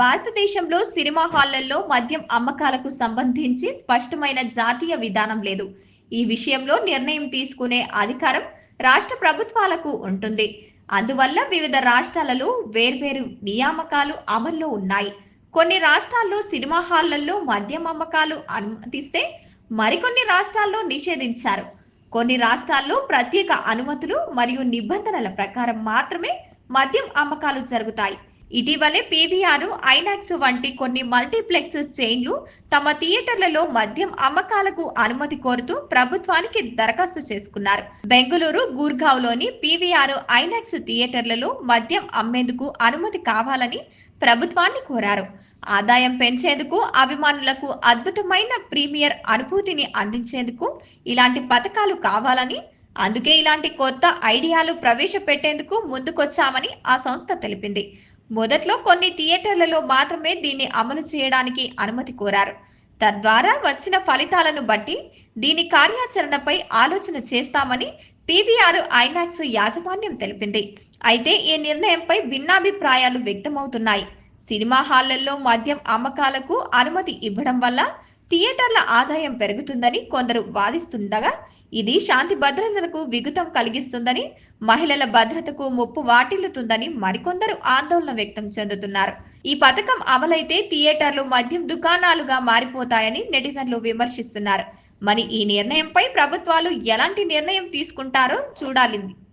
భారతదేశంలో సినిమా హాళ్ళలో మద్యం అమ్మకాలకు సంబంధించి స్పష్టమైన జాతీయ విధానం లేదు. ఈ విషయంలో నిర్ణయం తీసుకునే అధికారం రాష్ట్ర ప్రభుత్వాలకు ఉంటుంది. అందువల్ల వివిధ రాష్ట్రాలలో వేర్వేరు నియామకాలు అమల్లో ఉన్నాయి. కొన్ని రాష్ట్రాల్లో సినిమా హాళ్ళలో మద్యం అమ్మకాలు అనుమతిస్తే మరికొన్ని రాష్ట్రాల్లో నిషేధించారు. కొన్ని రాష్ట్రాల్లో ప్రత్యేక అనుమతులు మరియు నిబంధనల ప్రకారం మాత్రమే మద్యం అమ్మకాలు జరుగుతాయి. ఇటీవలే పీవీఆర్ ఐనాక్స్ వంటి కొన్ని మల్టీప్లెక్స్ చైన్లు తమ థియేటర్లలో మద్యం అమ్మకాలకు అనుమతి కోరుతూ ప్రభుత్వానికి దరఖాస్తు చేసుకున్నారు. బెంగళూరు గూర్గావ్లోని పీవీఆర్ ఐనాక్స్ థియేటర్లలో మద్యం అమ్మేందుకు అనుమతి కావాలని ప్రభుత్వాన్ని కోరారు. ఆదాయం పెంచేందుకు అభిమానులకు అద్భుతమైన ప్రీమియర్ అనుభూతిని అందించేందుకు ఇలాంటి పథకాలు కావాలని అందుకే ఇలాంటి కొత్త ఐడియాలు ప్రవేశపెట్టేందుకు ముందుకొచ్చామని ఆ సంస్థ తెలిపింది. మొదట్లో కొన్ని థియేటర్లలో మాత్రమే దీన్ని అమలు చేయడానికి అనుమతి కోరారు. తద్వారా వచ్చిన ఫలితాలను బట్టి దీని కార్యాచరణపై ఆలోచన చేస్తామని పీవీఆర్ ఐనాక్స్ యాజమాన్యం తెలిపింది. అయితే ఈ నిర్ణయంపై భిన్నాభిప్రాయాలు వ్యక్తమవుతున్నాయి. సినిమా హాళ్ళలో మద్యం అమ్మకాలకు అనుమతి ఇవ్వడం వల్ల థియేటర్ల ఆదాయం పెరుగుతుందని కొందరు వాదిస్తుండగా ఇది శాంతి భద్రతలకు విఘుతం కలిగిస్తుందని మహిళల భద్రతకు ముప్పు వాటిల్లుతుందని మరికొందరు ఆందోళన వ్యక్తం చెందుతున్నారు. ఈ పథకం అమలైతే థియేటర్లు మద్యం దుకాణాలుగా మారిపోతాయని నెటిజన్లు విమర్శిస్తున్నారు. మరి ఈ నిర్ణయంపై ప్రభుత్వాలు ఎలాంటి నిర్ణయం తీసుకుంటారో చూడాలి.